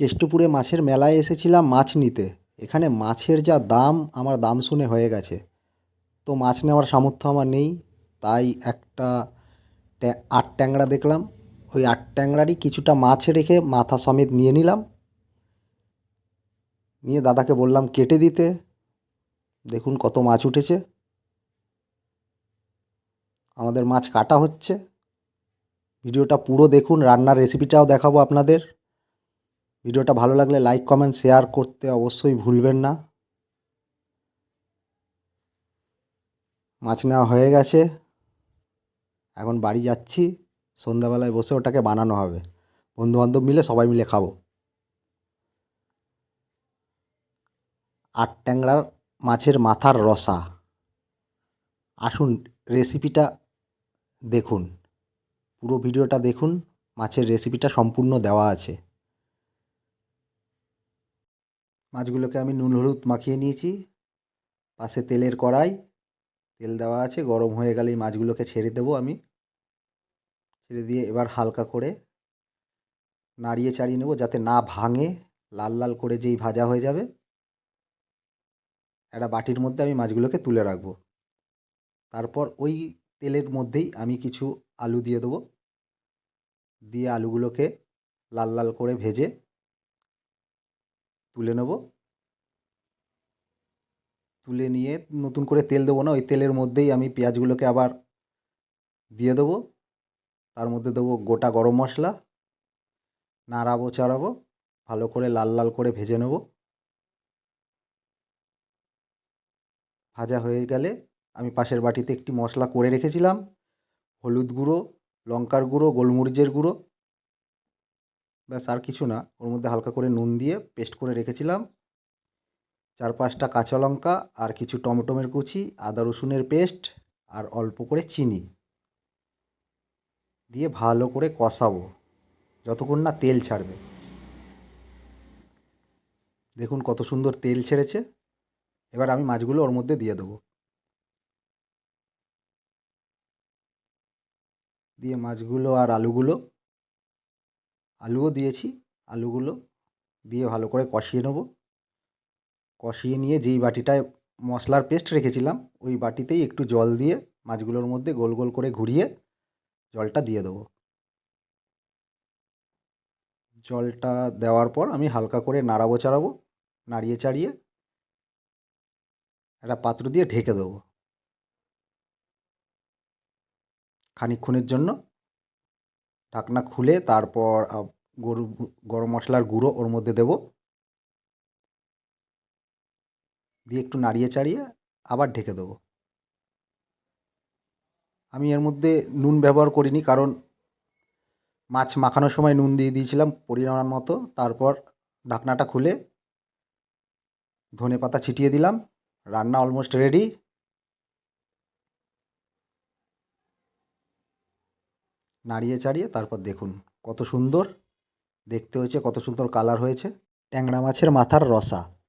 কেষ্টপুরে মাছের মেলায় এসেছিলাম মাছ নিতে। এখানে মাছের যা দাম, আমার দাম শুনে হয়ে গেছে। তো মাছ নেওয়ার সামর্থ্য আমার নেই, তাই একটা আট ট্যাংরা দেখলাম। ওই আট ট্যাংরারই কিছুটা মাছ রেখে মাথা সমেত নিয়ে নিলাম। নিয়ে দাদাকে বললাম, কেটে দিতে। দেখুন কত মাছ উঠেছে। আমাদের মাছ কাটা হচ্ছে। ভিডিওটা পুরো দেখুন, রান্নার রেসিপিটাও দেখাবো আপনাদের। ভিডিওটা ভালো লাগলে লাইক কমেন্ট শেয়ার করতে অবশ্যই ভুলবেন না। মাছ নেওয়া হয়ে গেছে। এখন বাড়ি যাচ্ছি। সন্ধ্যাবেলায় বসে ওটাকে বানানো হবে। বন্ধুবান্ধব মিলে সবাই মিলে খাব। আট ট্যাংরার মাছের মাথার রসা। আসুন রেসিপিটা দেখুন। পুরো ভিডিওটা দেখুন। মাছের রেসিপিটা সম্পূর্ণ দেওয়া আছে। মাছগুলোকে আমি নুন, হলুদ মাখিয়ে নিয়েছি। পাশে তেলের কড়াই, তেল দেওয়া আছে, গরম হয়ে গেলেই মাছগুলোকে ছেড়ে দেবো আমি। ছেড়ে দিয়ে এবার হালকা করে নাড়িয়ে চাড়িয়ে নেব যাতে না ভাঙে, লাল লাল করে যেই ভাজা হয়ে যাবে। একটা বাটির মধ্যে আমি মাছগুলোকে তুলে রাখব। তারপর ওই তেলের মধ্যেই আমি কিছু আলু দিয়ে দেবো। দিয়ে আলুগুলোকে লাল লাল করে ভেজে তুলে নেব। তুলে নিয়ে নতুন করে তেল দেবো না, ওই তেলের মধ্যেই আমি পেঁয়াজগুলোকে আবার দিয়ে দেবো। তার মধ্যে দেবো গোটা গরম মশলা, নাড়াবো, চাড়াবো, ভালো করে লাল লাল করে ভেজে নেব। ভাজা হয়ে গেলে আমি পাশের বাটিতে একটি মশলা করে রেখেছিলাম, হলুদ গুঁড়ো, লঙ্কার গুঁড়ো, গোলমরিচের গুঁড়ো। ব্যাস আর কিছু না। ওর মধ্যে হালকা করে নুন দিয়ে পেস্ট করে রেখেছিলাম। চার পাঁচটা কাঁচা লঙ্কা আর কিছু টমেটোমের কুচি, আদা রসুনের পেস্ট আর অল্প করে চিনি দিয়ে ভালো করে কষাবো। যতক্ষণ না তেল ছাড়বে। দেখুন কত সুন্দর তেল ছেড়েছে। এবার আমি মাছগুলো ওর মধ্যে দিয়ে দেবো। দিয়ে মাছগুলো আর আলুগুলো আলুও দিয়েছি, আলুগুলো দিয়ে ভালো করে কষিয়ে নেব। কষিয়ে নিয়ে যেই বাটিটায় মশলার পেস্ট রেখেছিলাম, ওই বাটিতেই একটু জল দিয়ে মাছগুলোর মধ্যে গোল গোল করে ঘুরিয়ে জলটা দিয়ে দেবো। জলটা দেওয়ার পর আমি হালকা করে নাড়াবো চাড়াবো, নাড়িয়ে চাড়িয়ে একটা পাত্র দিয়ে ঢেকে দেবো। খানিকক্ষণের জন্য ঢাকনা খুলে তারপর গরু, গরম মশলার গুঁড়ো ওর মধ্যে দেবো। দিয়ে একটু নাড়িয়ে চাড়িয়ে আবার ঢেকে দেবো। আমি এর মধ্যে নুন ব্যবহার করিনি কারণ মাছ মাখানোর সময় নুন দিয়ে দিয়েছিলাম পরিমাণ মতো। তারপর ঢাকনাটা খুলে ধনে পাতা ছিটিয়ে দিলাম। রান্না অলমোস্ট রেডি। নাড়িয়ে চাড়িয়ে তারপর দেখুন কত সুন্দর, দেখতে হয়েছে কত সুন্দর কালার হয়েছে। ট্যাংরা মাছের মাথার রসা।